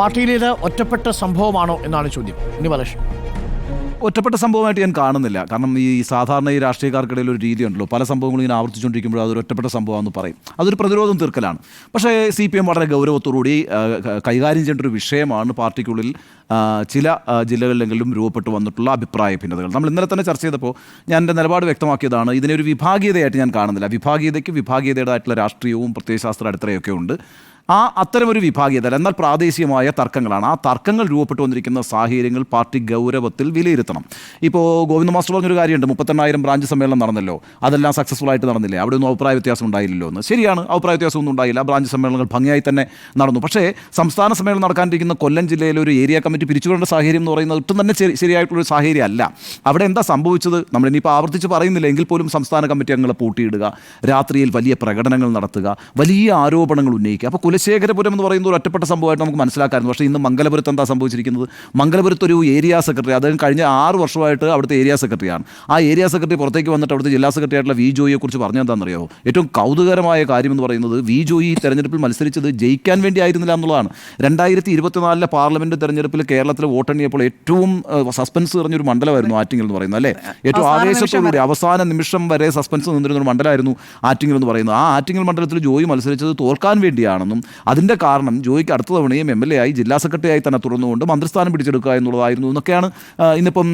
പാർട്ടിയിലേത് ഒറ്റപ്പെട്ട സംഭവമാണോ എന്നാണ് ചോദ്യം. ഇനി ബാലകൃഷ്ണൻ. ഒറ്റപ്പെട്ട സംഭവമായിട്ട് ഞാൻ കാണുന്നില്ല. കാരണം ഈ സാധാരണ ഈ രാഷ്ട്രീയക്കാർക്കിടയിൽ ഒരു രീതിയുണ്ടല്ലോ. പല സംഭവങ്ങളും ഇങ്ങനെ ആവർത്തിച്ചുകൊണ്ടിരിക്കുമ്പോൾ അതൊരു ഒറ്റപ്പെട്ട സംഭവമാണെന്ന് പറയും. അതൊരു പ്രതിരോധം തീർക്കലാണ്. പക്ഷേ സി പി എം വളരെ ഗൗരവത്തോടുകൂടി കൈകാര്യം ചെയ്യേണ്ട ഒരു വിഷയമാണ് പാർട്ടിക്കുള്ളിൽ ചില ജില്ലകളിലെങ്കിലും രൂപപ്പെട്ടു വന്നിട്ടുള്ള അഭിപ്രായ ഭിന്നതകൾ. നമ്മൾ ഇന്നലെ തന്നെ ചർച്ച ചെയ്തപ്പോൾ ഞാൻ എന്റെ നിലപാട് വ്യക്തമാക്കിയതാണ്. ഇതിനൊരു വിഭാഗീയതയായിട്ട് ഞാൻ കാണുന്നില്ല. വിഭാഗീയതയ്ക്ക് വിഭാഗീയതയുടേതായിട്ടുള്ള രാഷ്ട്രീയവും പ്രത്യയശാസ്ത്ര അടിത്തറയൊക്കെ ഉണ്ട്. ആ അത്തരമൊരു വിഭാഗീയത എന്നാൽ പ്രാദേശികമായ തർക്കങ്ങളാണ്. ആ തർക്കങ്ങൾ രൂപപ്പെട്ടു വന്നിരിക്കുന്ന സാഹചര്യങ്ങൾ പാർട്ടി ഗൗരവത്തിൽ വിലയിരുത്തണം. ഇപ്പോൾ ഗോവിന്ദ മാസ്റ്റർ പറഞ്ഞൊരു കാര്യമുണ്ട്. മുപ്പത്തെണ്ണായിരം ബ്രാഞ്ച് സമ്മേളനം നടന്നല്ലോ. അതെല്ലാം സക്സസ്ഫുൾ ആയിട്ട് നടന്നില്ലേ? അവിടെ ഒന്നും അഭിപ്രായ വ്യത്യാസം ഉണ്ടായില്ലല്ലോ എന്ന്. ശരിയാണ്. അഭിപ്രായ വ്യത്യാസമൊന്നും ഉണ്ടായില്ല. ബ്രാഞ്ച് സമ്മേളനങ്ങൾ ഭംഗിയായി തന്നെ നടന്നു. പക്ഷേ സംസ്ഥാന സമ്മേളനം നടക്കാനിരിക്കുന്ന കൊല്ലം ജില്ലയിൽ ഒരു ഏരിയ കമ്മിറ്റി പിരിച്ചുവിടേണ്ട സാഹചര്യം എന്ന് പറയുന്നത് ഒട്ടും തന്നെ ശരി- ശരിയായിട്ടുള്ളൊരു സാഹചര്യം അല്ല അവിടെ എന്താ സംഭവിച്ചത്? നമ്മൾ ഇനിയിപ്പോൾ ആവർത്തിച്ച് പറയുന്നില്ല. എങ്കിൽ പോലും സംസ്ഥാന കമ്മിറ്റി അംഗങ്ങളെ പൂട്ടിയിടുക രാത്രിയിൽ വലിയ പ്രകടനങ്ങൾ നടത്തുക വലിയ ആരോപണങ്ങൾ ഉന്നയിക്കുക. അപ്പോൾ കുലശേഖരപുരം എന്ന് പറയുന്ന ഒരു ഒറ്റപ്പെട്ട സംഭവമായിട്ട് നമുക്ക് മനസ്സിലാക്കാമായിരുന്നു. പക്ഷേ ഇന്ന് മംഗലപുരത്ത് എന്താ സംഭവിച്ചിരിക്കുന്നത്? മംഗലപുരത്ത് ഒരു ഏരിയ സെക്രട്ടറി അദ്ദേഹം കഴിഞ്ഞ ആറ് വർഷമായിട്ട് അവിടുത്തെ ഏരിയ സെക്രട്ടറിയാണ്. ആ ഏരിയ സെക്രട്ടറി പുറത്തേക്ക് വന്നിട്ട് അവിടുത്തെ ജില്ലാ സെക്രട്ടറി ആയിട്ടുള്ള വി ജോയിയെക്കുറിച്ച് പറഞ്ഞു പറഞ്ഞത് എന്താണെന്നറിയാമോ ഏറ്റവും കൗതുകരമായ കാര്യം എന്ന് പറയുന്നത് വി ജോയി തെരഞ്ഞെടുപ്പിൽ മത്സരിച്ചത് ജയിക്കാൻ വേണ്ടി ആയിരുന്നില്ല എന്നുള്ളതാണ്. രണ്ടായിരത്തി ഇരുപത്തിനാലിലെ പാർലമെന്റ് തെരഞ്ഞെടുപ്പിൽ കേരളത്തിൽ വോട്ടെണ്ണിയപ്പോൾ ഏറ്റവും സസ്പെൻസ് നിറഞ്ഞൊരു മണ്ഡലമായിരുന്നു ആറ്റിങ്ങൽ എന്ന് പറയുന്നത് അല്ലേ? ഏറ്റവും ആവേശത്തോടുകൂടി അവസാന നിമിഷം വരെ സസ്പെൻസ് നിന്നിരുന്ന ഒരു മണ്ഡലമായിരുന്നു ആറ്റിങ്ങൽ എന്ന് പറയുന്നത്. ആ ആറ്റിങ്ങൽ മണ്ഡലത്തിൽ ജോയി മത്സരിച്ചത് തോൽക്കാൻ വേണ്ടിയാണെന്നും അതിന്റെ കാരണം ജോയിക്ക് അടുത്ത തവണയും എം എൽ എ ആയി ജില്ലാ സെക്രട്ടറി ആയി തന്നെ തുറന്നുകൊണ്ട് മന്ത്രിസ്ഥാനം പിടിച്ചെടുക്കുക എന്നുള്ളതായിരുന്നു എന്നൊക്കെയാണ് ഇന്നിപ്പം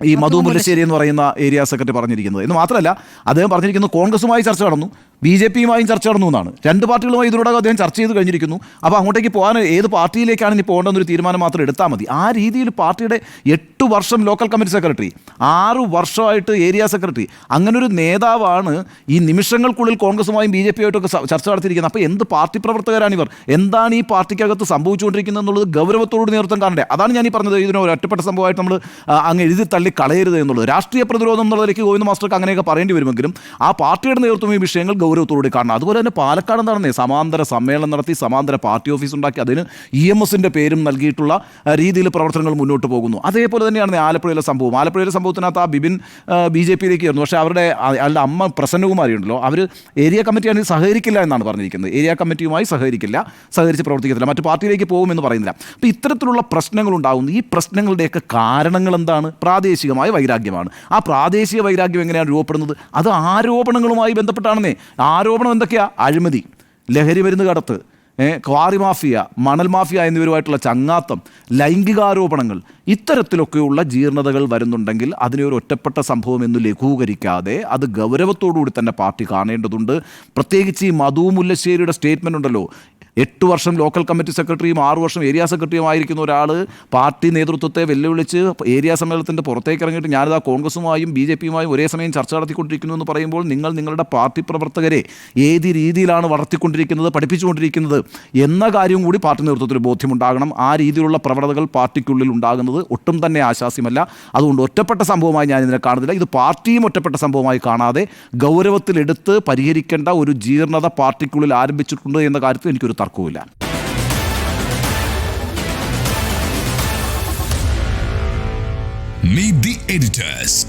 ഈ മധു മുല്ലശ്ശേരി എന്ന് പറയുന്ന ഏരിയ സെക്രട്ടറി പറഞ്ഞിരിക്കുന്നത്. എന്ന് മാത്രമല്ല അദ്ദേഹം പറഞ്ഞിരിക്കുന്നത് കോൺഗ്രസുമായി ചർച്ച നടന്നു. ബി ജെ പിയുമായും ചർച്ച നടന്നു എന്നാണ്. രണ്ട് പാർട്ടികളുമായി ഇതിനോടകം അദ്ദേഹം ചർച്ച ചെയ്ത് കഴിഞ്ഞിരിക്കുന്നു. അപ്പോൾ അങ്ങോട്ടേക്ക് പോകാൻ ഏത് പാർട്ടിയിലേക്കാണ് ഇനി പോകേണ്ടെന്നൊരു തീരുമാനം മാത്രം എടുത്താൽ മതി. ആ രീതിയിൽ പാർട്ടിയുടെ എട്ട് വർഷം ലോക്കൽ കമ്മിറ്റി സെക്രട്ടറി ആറ് വർഷമായിട്ട് ഏരിയ സെക്രട്ടറി അങ്ങനൊരു നേതാവാണ് ഈ നിമിഷങ്ങൾക്കുള്ളിൽ കോൺഗ്രസുമായും ബി ജെ പിയുമായിട്ടൊക്കെ ചർച്ച നടത്തിയിരിക്കുന്നത്. അപ്പോൾ എന്ത് പാർട്ടി പ്രവർത്തകരാണ് ഇവർ? എന്താണ് ഈ പാർട്ടിക്കകത്ത് സംഭവിച്ചുകൊണ്ടിരിക്കുന്നത് എന്നുള്ളത് ഗൗരവത്തോട് നേതൃത്വം കാണണ്ടേ? അതാണ് ഞാൻ ഈ പറഞ്ഞത്. ഇതിനൊരു ഒറ്റപ്പെട്ട സംഭവമായിട്ട് നമ്മൾ അങ്ങ് എഴുതി തള്ളി കളയരുത് എന്നുള്ളത്. രാഷ്ട്രീയ പ്രതിരോധം എന്നുള്ളതിലേക്ക് ഗോവിന്ദ മാസ്റ്റർക്ക് അങ്ങനെയൊക്കെ പറയേണ്ടി വരുമെങ്കിലും ആ പാർട്ടിയുടെ നേതൃത്വം ഈ വിഷയങ്ങൾ ഗൗരവത്തോടെ കാണണം അതുപോലെ തന്നെ പാലക്കാട് നടന്നേ സമാന്തര സമ്മേളനം നടത്തി സമാന്തര പാർട്ടി ഓഫീസ് ഉണ്ടാക്കി അതിന് ഇ എം എസിന്റെ പേരും നൽകിയിട്ടുള്ള രീതിയിൽ പ്രവർത്തനങ്ങൾ മുന്നോട്ട് പോകുന്നു. അതേപോലെ തന്നെയാണ് ആലപ്പുഴയിലെ സംഭവം ആലപ്പുഴയിലെ സംഭവത്തിനകത്ത് ആ ബിബിൻ ബി ജെ പിയിലേക്ക് ആയിരുന്നു പക്ഷേ അവരുടെ അല്ല അമ്മ പ്രസന്നകുമാരി ഉണ്ടല്ലോ അവർ ഏരിയ കമ്മിറ്റിയാണ് സഹകരിക്കില്ല എന്നാണ് പറഞ്ഞിരിക്കുന്നത്. ഏരിയ കമ്മിറ്റിയുമായി സഹകരിക്കില്ല സഹകരിച്ച് പ്രവർത്തിക്കത്തില്ല. മറ്റു പാർട്ടിയിലേക്ക് പോകുമെന്ന് പറയുന്നില്ല. അപ്പോൾ ഇത്തരത്തിലുള്ള പ്രശ്നങ്ങൾ ഉണ്ടാകുന്നു. ഈ പ്രശ്നങ്ങളുടെയൊക്കെ കാരണങ്ങൾ എന്താണ്? പ്രാദേശികമായ വൈരാഗ്യമാണ്. ആ പ്രാദേശിക വൈരാഗ്യം എങ്ങനെയാണ് രൂപപ്പെടുന്നത്? അത് ആരോപണങ്ങളുമായി ബന്ധപ്പെട്ടാണെന്നേ ആരോപണം എന്തൊക്കെയാ? അഴിമതി ലഹരി മരുന്ന് കടത്ത് ക്വാറി മാഫിയ മണൽ മാഫിയ എന്നിവരുമായിട്ടുള്ള ചങ്ങാത്തം ലൈംഗികാരോപണങ്ങൾ ഇത്തരത്തിലൊക്കെയുള്ള ജീർണതകൾ വരുന്നുണ്ടെങ്കിൽ അതിനെ ഒരു ഒറ്റപ്പെട്ട സംഭവം എന്ന് ലഘൂകരിക്കാതെ അത് ഗൗരവത്തോടുകൂടി തന്നെ പാർട്ടി കാണേണ്ടതുണ്ട്. പ്രത്യേകിച്ച് ഈ മധു മുല്ലശ്ശേരിയുടെ സ്റ്റേറ്റ്മെന്റ് ഉണ്ടല്ലോ എട്ട് വർഷം ലോക്കൽ കമ്മിറ്റി സെക്രട്ടറിയും ആറു വർഷം ഏരിയ സെക്രട്ടറിയും ആയിരിക്കുന്ന ഒരാൾ പാർട്ടി നേതൃത്വത്തെ വെല്ലുവിളിച്ച് ഏരിയ സമ്മേളനത്തിന്റെ പുറത്തേക്ക് ഇറങ്ങിയിട്ട് ഞാനിത് ആ കോൺഗ്രസുമായും ബി ജെ പിയുമായും ഒരേ സമയം ചർച്ച നടത്തിക്കൊണ്ടിരിക്കുന്നു എന്ന് പറയുമ്പോൾ നിങ്ങൾ നിങ്ങളുടെ പാർട്ടി പ്രവർത്തകരെ ഏത് രീതിയിലാണ് വളർത്തിക്കൊണ്ടിരിക്കുന്നത് പഠിപ്പിച്ചുകൊണ്ടിരിക്കുന്നത് എന്ന കാര്യം കൂടി പാർട്ടി നേതൃത്വത്തിൽ ബോധ്യമുണ്ടാകണം. ആ രീതിയിലുള്ള പ്രവണതകൾ പാർട്ടിക്കുള്ളിൽ ഉണ്ടാകുന്നത് ഒട്ടും തന്നെ ആശാസ്യമല്ല അതുകൊണ്ട് ഒറ്റപ്പെട്ട സംഭവമായി ഞാൻ ഇതിനെ കാണുന്നില്ല. ഇത് പാർട്ടിയും ഒറ്റപ്പെട്ട സംഭവമായി കാണാതെ ഗൗരവത്തിലെടുത്ത് പരിഹരിക്കേണ്ട ഒരു ജീർണത പാർട്ടിക്കുള്ളിൽ ആരംഭിച്ചിട്ടുണ്ട് എന്ന കാര്യത്തിൽ എനിക്കൊരു തർക്കവുമില്ല Meet the editors.